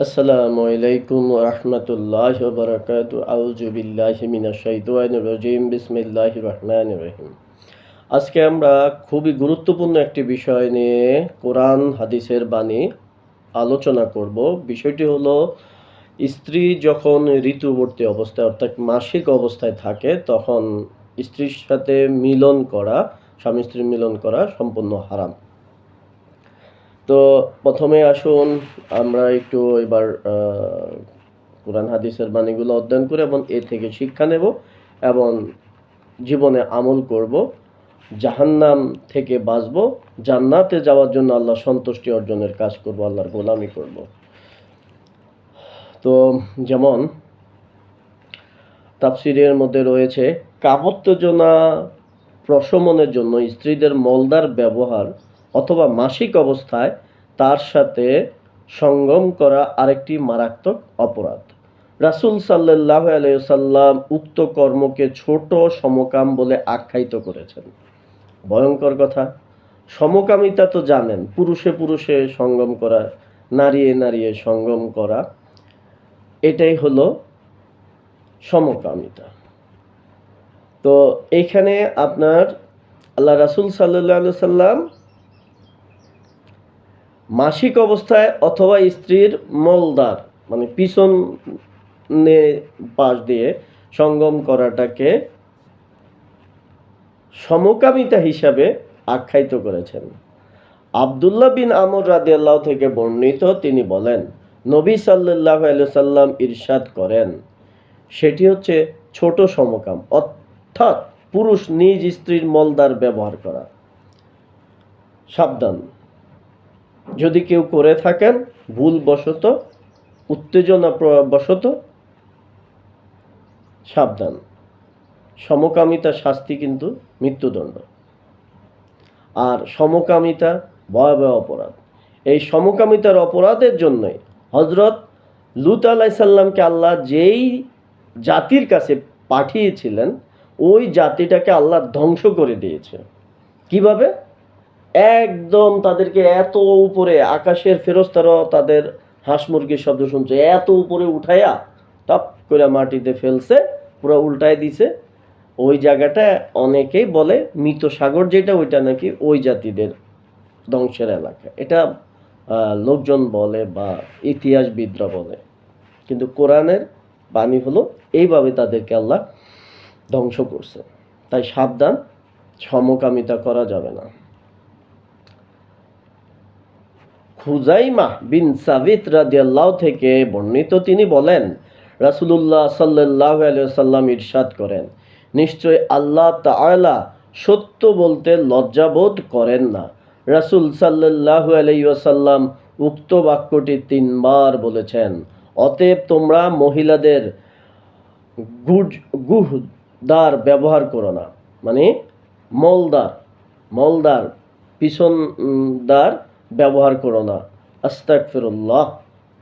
আসসালামু আলাইকুম রহমতুল্লাহ বরকাত আউজুবিল্লাহ মিনাশাইতানির রাজিম। বিসমিল্লাহির রহমানির রহিম। আজকে আমরা খুবই গুরুত্বপূর্ণ একটি বিষয় নিয়ে কোরআন, হাদিসের বাণী আলোচনা করব। বিষয়টি হলো, স্ত্রী যখন ঋতুবর্তী অবস্থায়, অর্থাৎ মাসিক অবস্থায় থাকে, তখন স্ত্রীর সাথে মিলন করা, স্বামী স্ত্রীর মিলন করা সম্পূর্ণ হারাম। তো প্রথমে আসুন, আমরা একটু এবার কোরআন, হাদিসের বাণীগুলো অধ্যয়ন করে এবং এ থেকে শিক্ষা নেব এবং জীবনে আমল করব। জাহান্নাম থেকে বাঁচব, জান্নাতে যাওয়ার জন্য আল্লাহ সন্তুষ্টি অর্জনের কাজ করব, আল্লাহর গোলামি করব। তো যেমন তাফসিরের মধ্যে রয়েছে কাপত্তজনা প্রশমনের জন্য স্ত্রীদের মলদার ব্যবহার অথবা মাসিক অবস্থায় তার সাথে সঙ্গম করা আরেকটি মারাত্মক অপরাধ। রাসূল সাল্লাহ আলাইসাল্লাম উক্ত কর্মকে ছোট সমকাম বলে আখ্যায়িত করেছেন। ভয়ঙ্কর কথা। সমকামিতা তো জানেন, পুরুষে পুরুষে সঙ্গম করা, নারীয়ে নারীয়ে সঙ্গম করা, এটাই হলো সমকামিতা। তো এইখানে আপনার আল্লাহ রাসূল সাল্লাহ সাল্লাম মাসিক অবস্থায় অথবা স্ত্রীর মলদার মানে পিছনে পাশ দিয়ে সঙ্গম করাটাকে সমকামিতা হিসাবে আখ্যায়িত করেছেন। আবদুল্লাহ বিন আমর রাদিয়াল্লাহ থেকে বর্ণিত তিনি বলেন, নবী সাল্লাহ সাল্লাম ইরশাদ করেন। সেটি হচ্ছে ছোট সমকাম, অর্থাৎ পুরুষ নিজ স্ত্রীর মলদার ব্যবহার করা। সাবধান। যদি কেউ করে থাকেন ভুল বশত উত্তেজনা বশত, সাবধান। সমকামিতা শাস্তি কিন্তু মৃত্যুদণ্ড। আর সমকামিতা ভয়াবহ অপরাধ। এই সমকামিতার অপরাধের জন্যই হজরত লুত আলাইসাল্লামকে আল্লাহ যেই জাতির কাছে পাঠিয়েছিলেন, ওই জাতিটাকে আল্লাহ ধ্বংস করে দিয়েছে। কীভাবে? একদম তাদেরকে এত উপরে আকাশের ফেরস্তারাও তাদের হাঁস মুরগির শব্দ শুনছে। এত উপরে উঠাইয়া টপ করে মাটিতে ফেলছে, পুরো উল্টায় দিছে। ওই জায়গাটা অনেকেই বলে মৃত সাগর যেটা, ওইটা নাকি ওই জাতিদের ধ্বংসের এলাকা। এটা লোকজন বলে বা ইতিহাসবিদরা বলে। কিন্তু কোরআনের বাণী হলো এইভাবে তাদেরকে আল্লাহ ধ্বংস করছে। তাই সাবধান, সমকামিতা করা যাবে না। খুজাইমা বিন সাবিত রাদিয়াল্লাহ থেকে বর্ণিত তিনি বলেন, রাসূলুল্লাহ আলাইহি সাল্লাম ইরশাদ করেন, নিশ্চয় আল্লাহ তাআলা সত্য বলতে লজ্জাবোধ করেন না। রাসূল সাল্লাল্লাহু আলাইহি ওয়াসাল্লাম উক্ত বাক্যটি তিনবার বলেছেন, অতএব তোমরা মহিলাদের গুজ গুহদার ব্যবহার করো না। মানে মলদার মলদার, পিছনদার ব্যবহার করো না। আস্তাকফিরুল্লাহ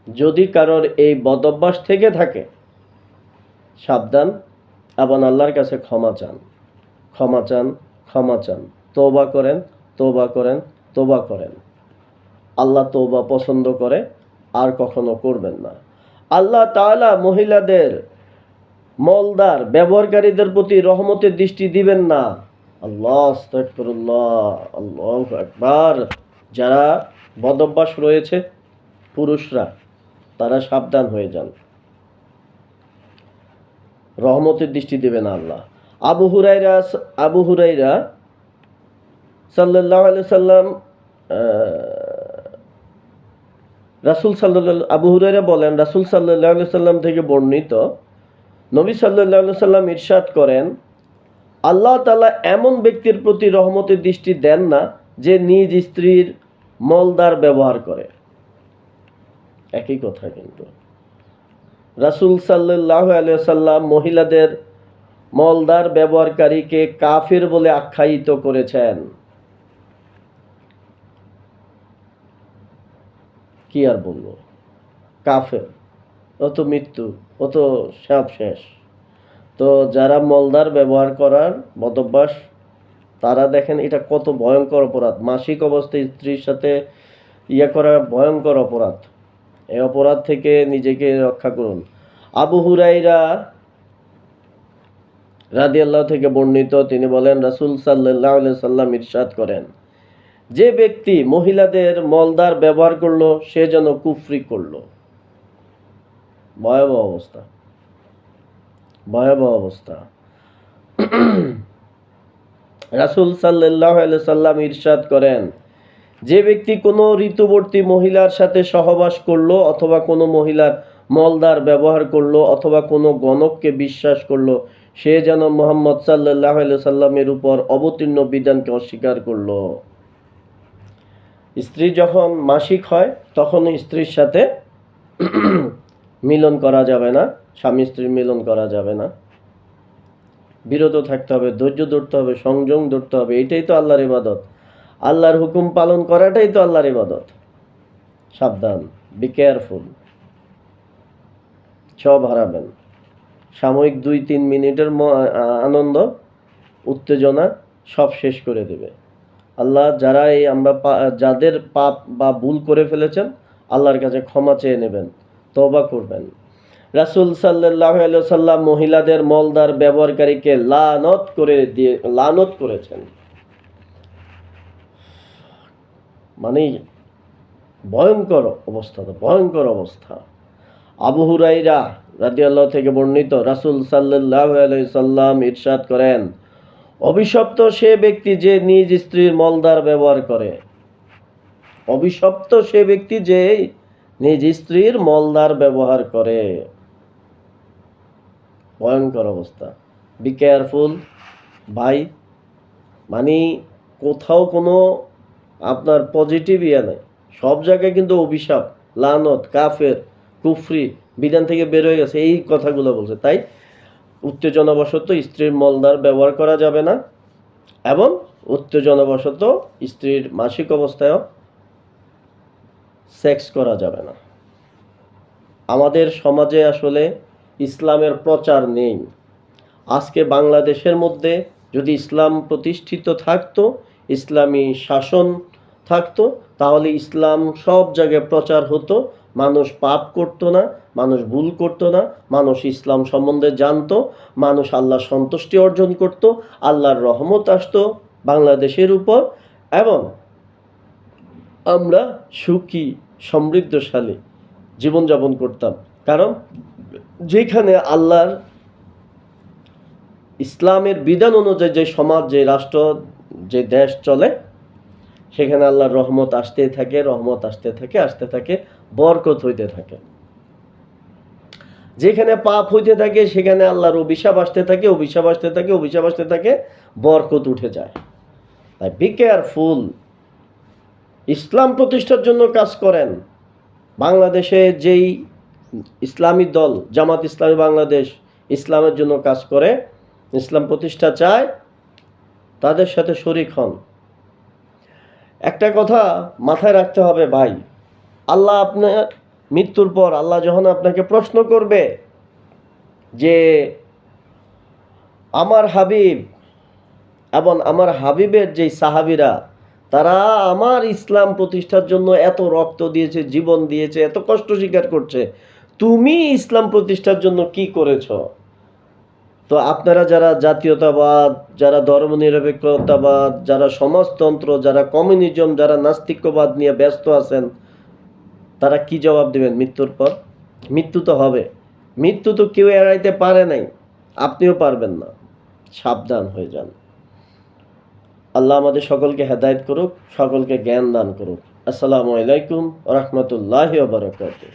যদি কারোর এই বদভ্যাস থেকে থাকে, সাবধান এবং আল্লাহর কাছে ক্ষমা চান। ক্ষমা চান ক্ষমা চান। তোবা করেন তোবা করেন তোবা করেন। আল্লাহ তোবা পছন্দ করে, আর কখনো করবেন না। আল্লাহ তাআলা মহিলাদের, মলদার, ব্যবহারকারীদের প্রতি রহমতের দৃষ্টি দিবেন না। আল্লাহ আল্লাহু আকবার। যারা বদভ্যাস রয়েছে, পুরুষরা, তারা সাবধান হয়ে যান। রহমতের দৃষ্টি দেবেন আল্লাহ। আবু হুরাইরা আবু হুরাইরা সাল্লাল্লাহু আলাইহি সাল্লাম রাসূল সাল্লাল্লাহু আবু হুরাইরা বলেন, রাসূল আলাইহি সাল্লাম থেকে বর্ণিত, নবী আলাইহি সাল্লাম ইরশাদ করেন, আল্লাহ তালা এমন ব্যক্তির প্রতি রহমতের দৃষ্টি দেন না যে নিজ স্ত্রীর মলদার ব্যবহার করে। একই কথা কিন্তু। রাসূল সাল্লাল্লাহু আলাইহি সাল্লাম মহিলাদের মলদার ব্যবহারকারীকে কাফির বলে আখ্যায়িত করেছেন। কি আর বলব? কাফের। ও তো মৃত্যু, ও তো সাপ শেষ। তো যারা মলদার ব্যবহার করার বদভ্যাস তারা দেখেন এটা কত ভয়ঙ্কর অপরাধ। মাসিক অবস্থায় স্ত্রীর সাথে ইয়ে করা ভয়ঙ্কর অপরাধ। এই অপরাধ থেকে নিজেকে রক্ষা করুন। আবু হুরাইরা রাদি আল্লাহ থেকে বর্ণিত, তিনি বলেন, রাসুল সাল্লাহ সাল্লাম ইরশাদ করেন, যে ব্যক্তি মহিলাদের মলদার ব্যবহার করল, সে যেন কুফরি করল। ভয়াবহ অবস্থা। ভয়াবহ অবস্থা। রাসুল সাল্লাহ সাল্লাম ইরশাদ করেন, যে ব্যক্তি কোনো ঋতুবর্তী মহিলার সাথে সহবাস করল অথবা কোনো মহিলার মলদার ব্যবহার করল অথবা কোনো গণককে বিশ্বাস করল, সে যেন মোহাম্মদ সাল্লাহ সাল্লামের উপর অবতীর্ণ বিধানকে অস্বীকার করল। স্ত্রী যখন মাসিক হয় তখন স্ত্রীর সাথে মিলন করা যাবে না স্বামী স্ত্রীর মিলন করা যাবে না। বিরত থাকতে হবে, ধৈর্য ধরতে হবে, সংযম ধরতে হবে, এটাই তো আল্লাহর ইবাদত। আল্লাহর হুকুম পালন করাটাই তো আল্লাহর ইবাদত। সাবধান বি কেয়ারফুল সব হারাবেন। সাময়িক দুই, তিন মিনিটের আনন্দ, উত্তেজনা সব শেষ করে দেবে। আল্লাহ যারা এই আমরা যাদের পাপ বা ভুল করে ফেলেছেন, আল্লাহর কাছে ক্ষমা চেয়ে নেবেন তবা করবেন। রাসূল আলাইহি সাল্লাম মহিলাদের মলদার ব্যবহারকারীকে লানত করে দিয়ে, লানত করেছেন। মানে ভয়ঙ্কর অবস্থা তো, ভয়ঙ্কর অবস্থা। আবু হুরাইরা রাদিয়াল্লাহু থেকে বর্ণিত, রাসূল আলাইহি সাল্লাম ইরশাদ করেন, অভিশপ্ত সে ব্যক্তি যে নিজ স্ত্রীর মলদার ব্যবহার করে, অভিশপ্ত সে ব্যক্তি যে নিজ স্ত্রীর মলদার ব্যবহার করে। ভয়ঙ্কর অবস্থা। বি কেয়ারফুল ভাই। মানে কোথাও কোনো আপনার পজিটিভ ইয়ে নেই। সব জায়গায় কিন্তু অভিশাপ, লানত, কাফের, কুফরি, বিধান থেকে বের হয়ে গেছে, এই কথাগুলো বলছে। তাই উত্তেজনাবশত স্ত্রীর মলদার ব্যবহার করা যাবে না এবং উত্তেজনাবশত স্ত্রীর মাসিক অবস্থায়ও সেক্স করা যাবে না। আমাদের সমাজে আসলে ইসলামের প্রচার নেই। আজকে বাংলাদেশের মধ্যে যদি ইসলাম প্রতিষ্ঠিত থাকতো, ইসলামী শাসন থাকতো, তাহলে ইসলাম সব জায়গায় প্রচার হতো। মানুষ পাপ করতো না, মানুষ ভুল করতো না, মানুষ ইসলাম সম্বন্ধে জানতো, মানুষ আল্লাহ সন্তুষ্টি অর্জন করত, আল্লাহর রহমত আসতো বাংলাদেশের উপর এবং আমরা সুখী, সমৃদ্ধশালী জীবনযাপন করতাম। কারণ যেখানে আল্লাহর ইসলামের বিধান অনুযায়ী যে সমাজ, যে রাষ্ট্র, যে দেশ চলে, সেখানে আল্লাহর রহমত আসতে থাকে, রহমত আসতে থাকে আসতে থাকে, বরকত হইতে থাকে। যেখানে পাপ হইতে থাকে, সেখানে আল্লাহর অভিশাপ আসতে থাকে, অভিশাপ আসতে থাকে, অভিশাপ আসতে থাকে, বরকত উঠে যায়। তাই বি কেয়ারফুল ইসলাম প্রতিষ্ঠার জন্য কাজ করেন। বাংলাদেশে যেই ইসলামী দল, জামাত ইসলামী বাংলাদেশ ইসলামের জন্য কাজ করে, ইসলাম প্রতিষ্ঠা চায়, তাদের সাথে শরিক হন। একটা কথা মাথায় রাখতে হবে ভাই, আল্লাহ আপনার মৃত্যুর পর আল্লাহ যখন আপনাকে প্রশ্ন করবে যে আমার হাবিব এবং আমার হাবিবের যেই সাহাবিরা, তারা আমার ইসলাম প্রতিষ্ঠার জন্য এত রক্ত দিয়েছে, জীবন দিয়েছে, এত কষ্ট স্বীকার করছে তুমি ইসলাম প্রতিষ্ঠার জন্য কি করেছ? তো আপনারা যারা জাতীয়তাবাদ, যারা ধর্মনিরপেক্ষতাবাদ, যারা সমাজতন্ত্র, যারা কমিউনিজম, যারা নাস্তিক্যবাদ নিয়ে ব্যস্ত আছেন, তারা কি জবাব দেবেন মৃত্যুর পর? মৃত্যু তো হবে। মৃত্যু তো কেউ এড়াইতে পারে নাই। আপনিও পারবেন না। সাবধান হয়ে যান। আল্লাহ আমাদের সকলকে হেদায়েত করুক, সকলকে জ্ঞান দান করুক। আসসালামু আলাইকুম রহমতুল্লাহ বারকাতুহ।